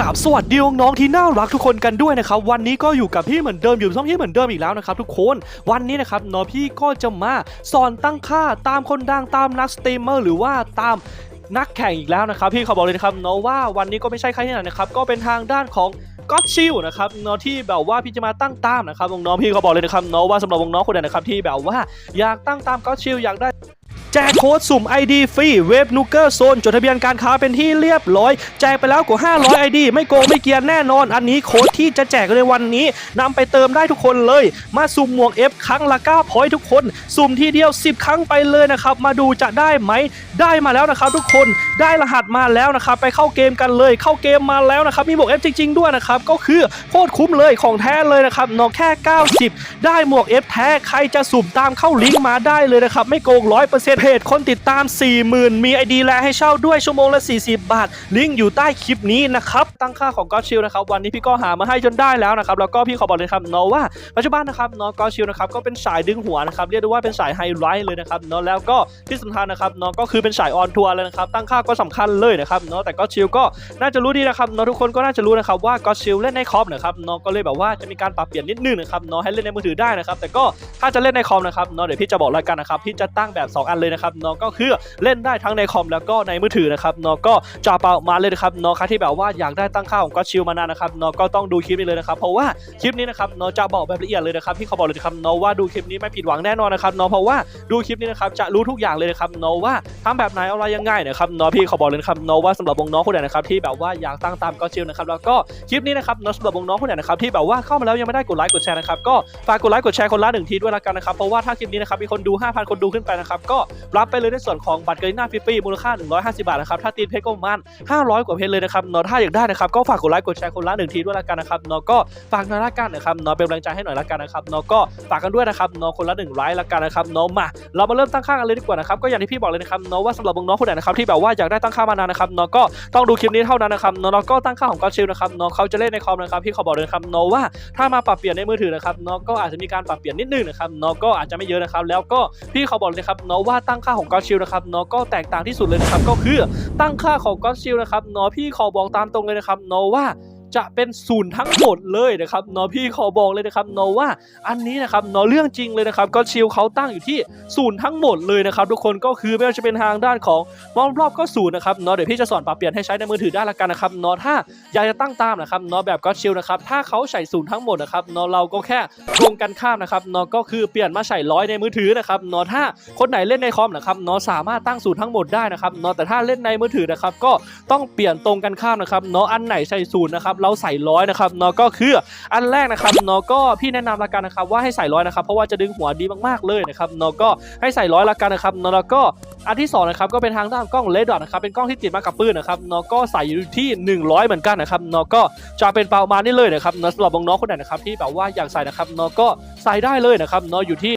กับสวัสดีน้องๆที่น่ารักทุกคนกันด้วยนะครับวันนี้ก็อยู่กับพี่เหมือนเดิมอยู่ช่องพี่เหมือนเดิมอีกแล้วนะครับทุกคนวันนี้นะครับน้องพี่ก็จะมาสอนตั้งค่าตามคนดังตามนักสตรีมเมอร์หรือว่าตามนักแข่งอีกแล้วนะครับพี่เขาบอกเลยนะครับเนาะว่าวันนี้ก็ไม่ใช่ใครที่ไหนนะครับก็เป็นทางด้านของก็ชิลนะครับเนาะที่แบบว่าพี่จะมาตั้งตามนะครับวงน้องพี่เขาบอกเลยนะครับเนาะว่าสำหรับวงน้องคนไหนนะครับที่แบบว่าอยากตั้งตามก็ชิลอยากได้ แจกโค้ดสุ่ม ID ฟรีเว็บนูเกอร์โซนจดทะเบียนการค้าเป็นที่เรียบร้อย แจกไปแล้วกว่า 500 ID ไม่โกงไม่เกียนแน่นอน อันนี้โค้ดที่จะแจกในวันนี้นำไปเติมได้ทุกคนเลย มาสุ่มหมวก F ครั้งละ9พอยทุกคน สุ่มทีเดียว 10 ครั้งไปเลยนะครับ มาดูจะได้ไหมได้มาแล้วนะครับ ทุกคนได้รหัสมาแล้วนะครับ ไปเข้าเกมกันเลย เข้าเกมมาแล้วนะครับ มีหมวก F จริง ๆ ด้วยนะครับ ก็คือโคตรคุ้มเลยของแท้เลยนะครับนอกแค่ 90 ได้หมวก F แท้ใครจะสุ่มตามเข้าลิงก์มาได้เลยนะครับไม่โกง100%เพจคนติดตาม 40,000 มี ID แลให้เช่าด้วยชั่วโมงละ 40 บาท ลิงก์อยู่ใต้คลิปนี้นะครับ ตั้งค่าของก็ชิลนะครับ วันนี้พี่ก็หามาให้จนได้แล้วนะครับ แล้วก็พี่ขอบอกเลยครับเนาะว่าปัจจุบันนะครับเนาะก็ชิลนะครับก็เป็นสายดึงหัวนะครับ เรียกได้ว่าเป็นสายไฮไลท์เลยนะครับเนาะแล้วก็ที่สำคัญนะครับเนาะก็คือเป็นสายออนทัวร์เลยนะครับ ตั้งค่าก็สำคัญเลยนะครับเนาะแต่ก็ชิลก็น่าจะรู้ดีนะครับเนาะทุกคนก็น่าจะรู้นะครับว่าก็ชิลเล่นในคอมนะครับเนาะก็เลยแบบว่าจะมีการปรับเปลี่ยนนิดนึงนะครับเนาะให้เล่นในมือถือได้นะครับแต่ก็ถ้าจะเล่นในคอมนะครับเนาะเดี๋ยวพี่จะบอกรายกันนะครับพี่จะตั้งแบบ 2 อันเลยนะครับเนาะก็คือเล่นได้ทั้งในคอมแล้วก็ในมือถือนะครับเนาะก็จะเปามาเลยนะครับนาะใครับที่แบบว่าอยากได้ตั้งค่าของก็ชิลมานานนะครับเนาะก็ต้องดูคลิปนี้เลยนะครับเพราะว่าคลิปนี้นะครับเนาะจะบอกแบบละเอียดเลยนะครับพี่เขาบอกเลยนะครับเนาะว่าดูคลิปนี้ไม่ผิดหวังแน่นอนนะครับเนาะเพราะว่าดูคลิปนี้นะครับจะรู้ทุกอย่างเลยนะครับเนาะว่าทำแบบไหนอะไรยังไงนะครับเนาะพี่เขาบอกเลยนะครับเนาะว่าสำหรับวงน้องคนไหนนะครับที่แบบว่าอยากตั้งตามก็ชิลนะครับแล้วก็คลิปนี้นะครับเนาะสำหรับวงน้องคนไหนนะครับที่แบบว่าเข้ามาแล้วยังไม่ได้กดไลค์กดแชร์นะครับก็ฝากกดไลค์กดแชร์คนละหนึ่งทีด้วยละกันนะครับเพราะว่าถ้าคลิปนี้นะครับมีคนดู 5,000 คนดูขึ้นไปนะครับก็รับไปเลยในส่วนของบัตรเกลิน่าฟรีๆมูลค่า 150 บาทนะครับถ้าตีนเพชรก็ประมาณ500 กว่าเพชรเลยนะครับเนาะถ้าอยากได้นะครับก็ฝากกดไลค์กดแชร์คนละหนึ่งทีด้วยละกันนะครับเนาะก็ฝากหน่อยละกันนะครับเนาะเป็นกำลังใจให้หน่อยละกันนะครับเนาะก็ฝากกันด้วยนะครับเนาะคนละหนึ่งไลค์ละกันนะครับเนาะมาเรามาเริ่มตั้งค่ากันเลยดีกว่านะครับก็อย่างที่พี่บอกเลยนะครับเนาะว่าสำหรับน้องคนไหนนะครับที่แบบว่าอยากได้ตั้งค่ามานานนะครับเนาะก็ต้องดูคลิปนี้เท่านั้นนะครับเนาะก็ตั้งค่าของก็ชิลนะครับเนาะเขาจะเล่นในคอมนะครับพี่เขาบอกเลยนะครับเนาะว่าถ้ามาปรับเปลี่ยนในมือถือนะครับเนาะก็อาจจะมีการปรับเปลี่ยนนิดนึงนะครับเนาะก็อาจจะไม่เยอะนะครับแล้วก็พี่เขาบอกเลยครับเนาะว่าตั้งค่าของก็ชิลนะครับเนาะก็แตกต่างที่สุดเลยนะครับก็คือตั้งค่าของก็ชิลนะครับเนาะพี่ขอบอกตามตรงเลยนะครับเนาะว่า จะเป็นศูนย์ทั้งหมดเลยนะครับเนาะพี่ขอบอกเลยนะครับเนาะว่าอันนี้นะครับเนาะเรื่องจริงเลยนะครับก็ชิลเขาตั้งอยู่ที่ศูนย์ทั้งหมดเลยนะครับทุกคนก็คือไม่ว่าจะเป็นทางด้านของมองรอบก็ศูนย์นะครับเนาะเดี๋ยวพี่จะสอนปรับเปลี่ยนให้ใช้ในมือถือได้ละกันนะครับเนาะถ้าอยากจะตั้งตามนะครับเนาะแบบก็ชิลนะครับถ้าเขาใส่ศูนย์ทั้งหมดนะครับเนาะเราก็แค่ตรงกันข้ามนะครับเนาะก็คือเปลี่ยนมาใส่ร้อยในมือถือนะครับเนาะถ้าคนไหนเล่นในคอมนะครับเนาะสามารถตั้งศูนย์ทั้งหมดได้นะครับเนาะแต่ถ้าเล่นในมือถือนะครับก็ต้องเปลี่ยนตรงกันข้ามนะครับเนาะอันไหนใส่ศูนย์นะครับเราใส่ร้อยนะครับเนาะก็คืออันแรกนะครับเนาะก็พี่แนะนำละกันนะครับว่าให้ใส่ร้อยนะครับเพราะว่าจะดึงหัวดีมากๆเลยนะครับเนาะก็ให้ใส่ร้อยละกันนะครับเนาะแล้วก็อันที่สองนะครับก็เป็นทางด้านกล้องเลดดอทนะครับเป็นกล้องที่ติดมากับปืนนะครับเนาะก็ใส่อยู่ที่ 100 เหมือนกันนะครับเนาะก็จะเป็นประมาณนี้เลยนะครับเนาะสำหรับน้องๆคนไหนนะครับที่แบบว่าอยากใส่นะครับเนาะก็ใส่ได้เลยนะครับเนาะอยู่ที่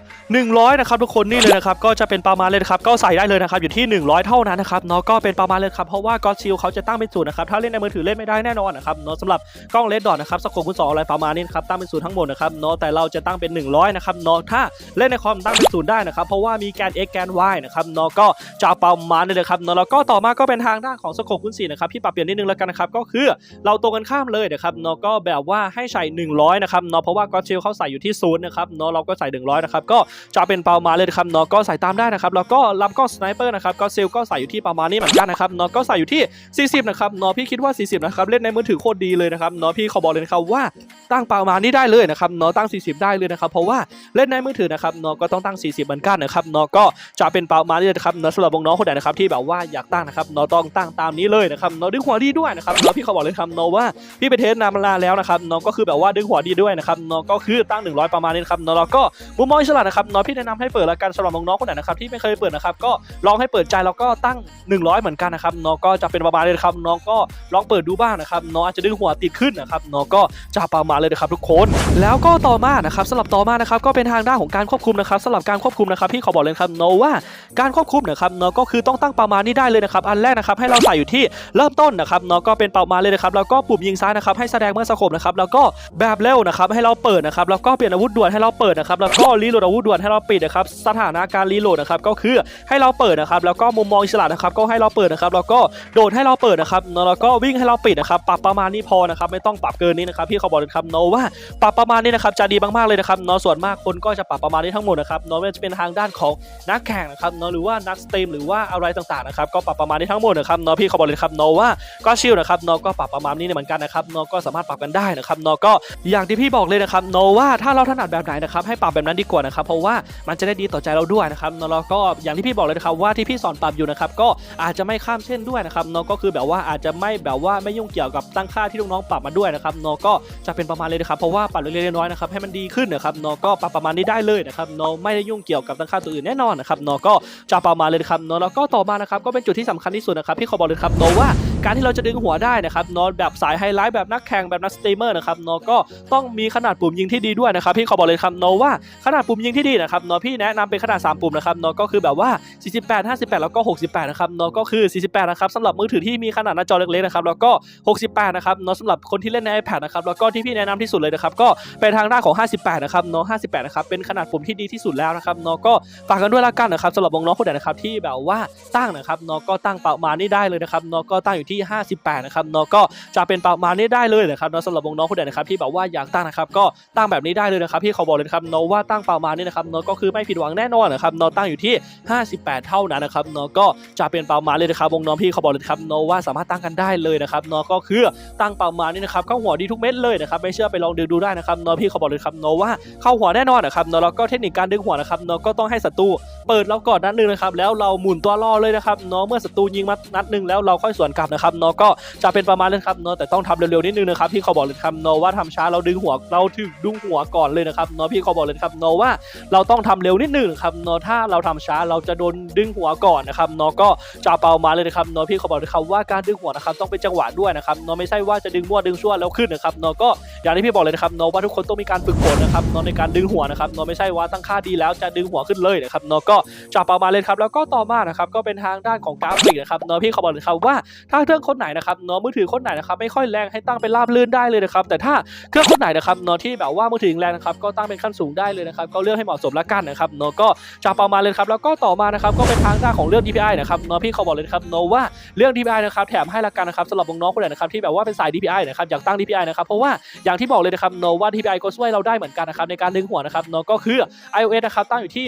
100นะครับทุกคนนี่เลยนะครับก็จะเป็นประมาณเลยนะครับก็ใส่ได้เลยนะครับอยู่ที่ 100 เท่านั้นนะครับเนาะก็เป็นประมาณเลยครับเพราะว่าก็ชิลเขาจะตั้งเป็นศูนย์นะครับถ้าเล่นในมือถือเล่นไม่ได้แน่นอนนะครับเนาะสำหรับกล้องเลดดอทนะครับสโคปคูณสองอะไรประมาณนี้นครับตั้งเป็นศูนย์ทั้งหมดนะครับเนาะแต่เราจะตั้งเป็น 100นะครับเนาะถ้าเล่นในคอมตั้งเป็นศูนย์ได้นะครับเพราะว่ามีแกน x แกน y นะครับเนาะก็จะประมาณนี้เลยครับเนาะแล้วก็ต่อมาก็เป็นทางด้านของสโคปคูณสี่นะครับพี่ปรับเปลี่ยนนิดนึงแล้วกันนะครับก็คือเราตรงกันข้ามเลยนะครับเนาะก็แบบว่าให้ใส่100นะครับเนาะเพราะว่าก็ชิลเขาใส่อยู่ที่ศูนย์นะครับเนาะเราก็ใส่ 100นะครับก็จะเป็นประมาณเลยนะครับเนาะก็ใส่ตามได้นะครับแล้วก็ลำกล้องสไนเปอร์นะครับก็ซิลก็ใส่อยู่ที่ประมาณนี้เหมือนกันนะครับเนาะก็ใส่อยู่ที่ 40นะครับเนาะพี่คิดว่า 40นะครับเล่นในมือถือโคตรดีเลยนะครับเนาะพี่ขอบอกเลยนะครับว่าตั้งประมาณนี้ได้เลยนะครับเนาะตั้ง 40 ได้เลยนะครับเพราะว่าเล่นในมือถือนะครับเนาะก็ต้องตั้ง 40เหมือนกันนะครับเนาะก็จะเป็นประมาณนี้นะครับเนาะสำหรับน้องๆคนไหนนะครับที่แบบว่าอยากตั้งนะครับเนาะต้องตั้งตามนี้เลยนะครับเนาะดึงหัวดีด้วยนะครับเนาะพี่ขอบอกเลยครับเนาะว่าพี่ไปเทสนามานาแล้วนะครับเนาะก็คือแบบว่าดึงหัวดีด้วยนะครับเนาะก็คือตั้ง 100 ประมาณนี้นะครับเนาะแล้วก็มุมมองอิสระนะครับเนาะพี่แนะนำให้เปิดละกันสำหรับน้องๆคนไหนนะครับที่ไม่เคยเปิดนะครับก็ลองให้เปิดใจแล้วก็ตั้ง 100 เหมือนกันนะครับเนาะก็จะเป็นประมาณนี้นะครับเนาะก็ลองเปิดดูบ้างนะครับเนาะอาจจะดึงหัวติดขึ้นนะครับเนาะก็จะประมาณเลยนะครับทุกคน แล้วก็ต่อมานะครับสำหรับต่อมานะครับก็เป็นทางด้านของการควบคุมนะครับสำหรับการควบคุมนะครับพี่ขอบอกเลยครับเนาะว่าการควบคุมนะครับเนาะก็คือต้องตั้งประมาณนี้ได้เลยนะครับ อันแรกนะครับให้เราใส่อยู่ที่เริ่มต้นนะครับเนาะก็เป็นประมาณเลยนะครับแล้วก็ปุ่มยิงซ้ายนะครับให้แสดงเมื่อสโคปนะครับแล้วก็แบบเร็วนะครับให้เราเปิดนะครับแล้วก็เปลี่ยนอาวุธด่วนให้เราเปิดนะครับแล้วก็รีโหลดอาวุธด่วนให้เราปิดนะครับสถานะการรีโหลดนะครับก็คือให้เราเปิดนะครับแล้วก็มุมมองอิสระนะครับก็ให้เราเปิดนะครับแล้วก็โดดให้เราเปิดนะครับแล้วก็วิ่งให้เราปิดนะครับปรับประมาณนี้พอนะครับไม่ต้องปรับเกินนี้นะครับพี่เขาบอกเลยครับเนาะว่าปรับประมาณนี้นะครับจะดีมากๆเลยนะครับเนาะส่วนมากคนก็จะปรับประมาณนี้ทั้งหมดนะครับเนาะไม่ว่าจะเป็นทางด้านของนักแข่งนะครับเนาะหรือว่านักสตรีมหรือว่าอะไรต่างๆนะครับก็ปรับประมาณนี้ทั้งหมดนะครับเนาะพี่เขาบอกเลยครับเนาะว่าก็ชิลนะครับเนาะก็ปรับประมาณนี้เหมือนกันนะครับเนาะก็สามารถปรับกันได้นะครับเนาะก็อย่างที่พี่บอกเลยนะครับเนาะว่าถ้าเราถนัดแบบไหนนะครับให้ปรับแบบนั้นดีกว่านะครับเพราะว่ามันจะได้ดีต่อใจเราด้วยนะครับเนาะแล้วก็อย่างที่พี่บอกเลยนะครับว่าที่พี่สอนปรับอยู่นะครับก็อาจจะไม่ข้ามเส้นด้วยนะครับเนาะก็คือแบบว่าอาจจะไม่แบบว่าไม่ยุ่งเกี่ยวกับตั้งค่าที่น้องๆปรับมาด้วยนะครับเนาะก็จะเป็นประมาณเลยนะครับเพราะว่าปรับเล็กๆน้อยๆนะครับให้มันดีขึ้นนะครับเนาะก็ปรับประมาณนี้ได้เลยนะครับเนาะไม่ได้ยุ่งเกี่ยวกับตั้งค่าตัวอื่นแน่นอนนะครับเนาะก็จะประมาณเลยนะครับเนาะแล้วก็ต่อมานะครับก็เป็นจุดที่สำคัญที่สุดนะครับพี่ขอบอกเลยครับเนาะว่าการที่เราจะดึงหัวได้นะครับเนาะแบบสายไฮไลท์แบบนักแข่งแบบนักสตรีมเมอร์นะครับเนาะก็ต้องมีขนาดปุ่มยิงที่ดีด้วยนะครับพี่ขอบอกเลยครับเนาะว่าขนาดปุ่มยิงที่ดีนะครับเนาะพี่แนะนำเป็นขนาด 3 ปุ่มนะครับเนาะก็คือแบบว่า 48 58 แล้วก็ 68 นะครับเนาะก็คือ 48 นะครับสำหรับมือถือที่มีขนาดหน้าจอเล็กๆนะครับแล้วก็ 68 นะครับเนาะสำหรับคนที่เล่นใน iPad นะครับแล้วก็ที่พี่แนะนำที่สุดเลยนะครับก็เป็นทางด้านของ 58 นะครับเนาะ 58 นะครับเป็นขนาดปุ่มที่ดีที่สุดแล้วนะครับเนาะก็ฝากกันด้วยละกันนะครับสำหรับน้องๆคนไหนนะครับที่แบบว่าตั้งนะครับเนาะก็ตั้งประมาณนี้ได้เลยนะครับเนาะก็ตั้งอยู่ที่ 58 นะครับเนาะก็จะเป็นประมาณนี้ได้เลยนะครับเนาะสำหรับน้องๆคนไหนนะครับที่แบบว่าอยากตั้งนะครับก็ตั้งแบบนี้ได้เลยนะครับพี่เขาบอกเลยครับเนาะว่าตั้งประมาณนี้นะครับเนาะก็คือไม่ผิดหวังแน่นอนนะครับเนาะตั้งอยู่ที่ 58 เท่านั้นนะครับเนาะก็จะเป็นประมาณเลยนะครับวงน้องพี่เขาบอกเลยครับเนาะว่าสามารถตั้งกันได้เลยนะครับเนาะก็คือตั้งประมาณนี้นะครับเข้าหัวดีทุกเม็ดเลยนะครับไม่เชื่อไปลองดึงดูได้นะครับนาะพี่เขาบอกเลยครับนาะว่าเข้าหัวแน่นอนนะครับนาะแล้วก็เทคนิคการดึงหัวนะครับนาะก็ต้องให้ศัตรูเปิดเราก่อนนัดหนึงนะครับแล้วเราหมุนตัวล่อเลยนะครับนาะเมื่อศัตรูยิงมานัดหนึงแล้วเราค่อยสวนกลับนะครับนาะก็จะเป็นประมาณนี้ครับนาะแต่ต้องทำเร็วๆนิดนึงนะครับพี่เขาบอกเลยครับนาะว่าทำช้าเราดึงหัวเราถึงดึงหัวก่อนเลยนะครับนาะพี่เขาบอกเลยครับนาะว่าเราต้องทำเร็วนิดนึงครับนาะถ้าเราทำช้าเราจะโดนดึงหัวก่อนนะครับนาะก็จะเปามาเลยนะครับนาะพี่เขาบอกเลยครับว่าการดึงหัวนะครับต้องเป็นจังหวะด้วยนะครับนาะไม่ใช่ว่าจะดึงมั่วดึงชั่วแล้วขึ้นนะครับเนาะก็อย่างที่พี่บอกเลยนะครับเนาะว่าทุกคนต้องมีการฝึกฝนนะครับเนาะในการดึงหัวนะครับเนาะไม่ใช่ว่าตั้งค่าดีแล้วจะดึงหัวขึ้นเลยนะครับเนาะก็จะเปามาณเลยครับแล้วก็ต่อมานะครับก็เป็นทางด้านของกราฟิกนะครับเนาะพี่เขาบอกเลยครับว่าถ้าเครื่องคนไหนนะครับเนาะมือถือคนไหนนะครับไม่ค่อยแรงให้ตั้งเป็นราบลื่นได้เลยนะครับแต่ถ้าเครื่องคนไหนนะครับเนาะที่แบบว่ามือถือแรงนะครับก็ตั้งเป็นขั้นสูงได้เลยนะครับก็เลือกให้เหมาะสมละกันนะครับเนาะก็จะประมาณเลยครับแล้วก็ต่อมานะครับก็เป็นทางด้านของเรื่อง DPI นะครับเนาะพี่เขาบอกเลยครับเนาะว่าเรื่อง DPI นะครับแถมให้ละกันนะครับสำหรับน้องๆคนไหนนะครับที่แบบว่าเป็นสาย DPI นะครับอยากตั้ง DPI นะครับเพราะว่าอย่างที่บอกเลยนะครับเนาะว่า DPI ก็ช่วยเราได้เหมือนกันนะครับในการดึงหัวนะครับเนาะก็คือ iOS นะครับตั้งอยู่ที่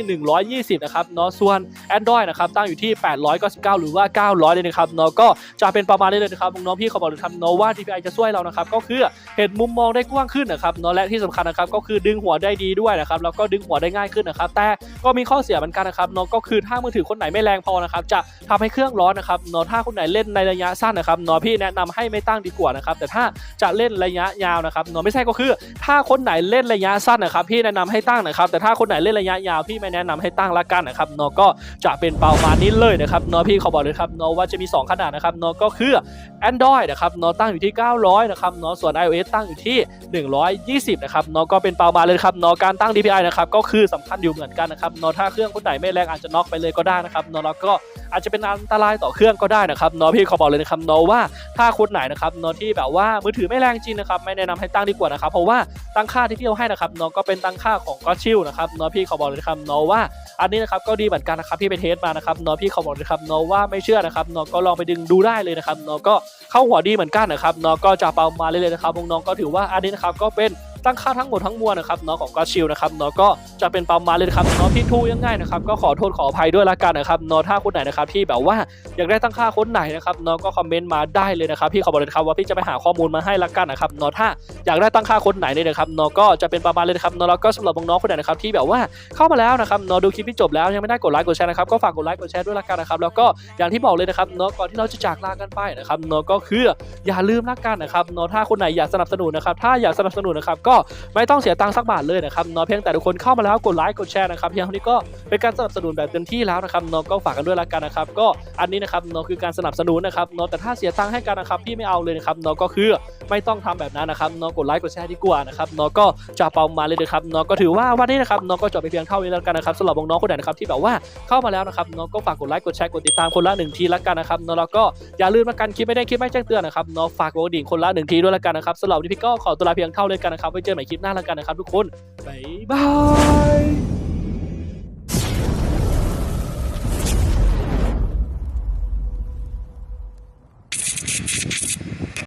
120 นะครับเนาะส่วน Android นะครับตั้งอยู่ที่ 899 หรือว่า 900 เลยนะครับเนาะก็จะเป็นประมาณนี้เลยนะครับน้องพี่เขาบอกเลยครับเนาะว่า DPI จะช่วยเรานะครับก็คือเห็นมุมมองได้กว้างขึ้นนะครับเนาะและที่สำคัญนะครับก็คือดึงหัวได้ดีด้วยนะครับแล้วก็ดึงหัวได้ง่ายขึ้นนะครับแต่ก็มีข้อเสียเหมือนกันนะครับเนาะก็คือถ้ามือถือคนไหนไม่แรงพอนะครับจะทำให้เครื่องร้อนนะครับเนาะถ้าคนไหนเล่นในระยะสั้นนะครับเนาะพี่แนะนำให้ไม่ตั้งดีกว่านะครับแต่ถ้าจะเล่นระยะยาวนะครับเนาะไม่ใช่ก็คือ ถ้าคนไหนเล่นระยะสั้นนะครับพี่แนะนำให้ตั้งนะครับ แต่ถ้าคนไหนเล่นระยะยาวพี่ไม่แนะนำให้ตั้งละกันนะครับเนาะก็จะเป็นประมาณนี้เลยนะครับเนาะพี่เขาบอกเลยครับเนาะว่าจะมี 2 ขนาดนะครับเนาะก็คือ Android นะครับเนาะตั้งอยู่ที่ 900 นะครับเนาะส่วน iOS ตั้งอยู่ที่ 120 นะครับเนาะก็เป็นประมาณเลยครับเนาะการตั้ง DPI นะครับก็คือสำคัญอยู่เหมือนกันนะครับเนาะถ้าเครื่องคนไหนไม่แรงอาจจะน็อกไปเลยก็ได้นะครับเนาะแล้วก็อาจจะเป็นอันตรายต่อเครื่องก็ได้นะครับนพี่ขอบอกเลยนะครับนว่าถ้าคนไหนนะครับนที่แบบว่ามือถือไม่แรงจริงนะครับไม่แนะนำให้ตั้งดีกว่านะครับเพราะว่าตั้งค่าที่พี่เอาให้นะครับน้องก็เป็นตั้งค่าของก็ชิลนะครับน้องพี่ขอบอกเลยนะครับน้องว่าอันนี้นะครับก็ดีเหมือนกันนะครับพี่ไปเทสมานะครับน้องพี่ขอบอกเลยครับน้องว่าไม่เชื่อนะครับน้องก็ลองไปดึงดูได้เลยนะครับน้องก็เข้าหัวดีเหมือนกันนะครับน้องก็จะเปามาเลยนะครับน้องก็ถือว่าอันนี้นะครับก็เป็น ตั้งค่าทั้งหมดทั้งมวลนะครับเนาะของก็ชิลนะครับเนาะก็จะเป็นประมาณเลยครับเนาะพี่ทูยังง่ายนะครับก็ขอโทษขออภัยด้วยละกันนะครับเนาะถ้าคนไหนนะครับที่แบบว่าอยากได้ตั้งค่าคนไหนนะครับเนาะก็คอมเมนต์มาได้เลยนะครับพี่ขอบอกเลยครับว่าพี่จะไปหาข้อมูลมาให้ละกันนะครับเนาะถ้าอยากได้ตั้งค่าคนไหนเนี่ยนะครับเนาะก็จะเป็นประมาณเลยนะครับเนาะแล้วก็สำหรับน้องๆคนไหนนะครับที่แบบว่าเข้ามาแล้วนะครับเนาะดูคลิปที่จบแล้วยังไม่ได้กดไลค์กดแชร์นะครับก็ฝากกดไลค์กดแชร์ด้วยละกันนะครับแล้วก็อย่างที่บอกเลยนะครับเนาะก่อนที่เราจะจากลากันไปนะครับเนาะก็คืออย่าลืมละกันนะครับเนาะถ้าคนไหนอยากสนับสนุนนะครับถ้าอยากสนับสนุนนะครับก็ไม่ต้องเสียตังค์สักบาทเลยนะครับเนาะเพียงแต่ทุกคนเข้ามาแล้วกดไลค์กดแชร์นะครับเพียงเท่านี้ก็เป็นการสนับสนุนแบบเต็มที่แล้วนะครับเนาะก็ฝากกันด้วยละกันนะครับก็อันนี้นะครับเนาะคือการสนับสนุนนะครับเนาะแต่ถ้าเสียตังค์ให้กันนะครับพี่ไม่เอาเลยนะครับเนาะก็คือไม่ต้องทำแบบนั้นนะครับเนาะกดไลค์กดแชร์ดีกว่านะครับเนาะก็จะเปามาเลยนะครับเนาะก็ถือว่าวันนี้นะครับเนาะก็จบไปเพียงเท่านี้แล้วกันนะครับสำหรับน้องคนไหนนะครับที่แบบว่าเข้ามาแล้วนะครับเนาะก็ฝากกดไลค์กดแชร์กดติดตามคนละหนึ่งทีละกันนะครับเนาะแล้วก็อย่าลืมมากันคลิปไม่ได้คลิปไม่แจ้งเตือนนะครับเนาะฝากกดดิ่งคนละหนึ่งทีด้วยละกันนะครับสำหรับนี้พี่ก็ขอตัวลาเพียงเท่าเลยกันนะครับไว้เจอกันใหม่คลิปหน้าแล้วกันนะครับทุกคนบ๊ายบาย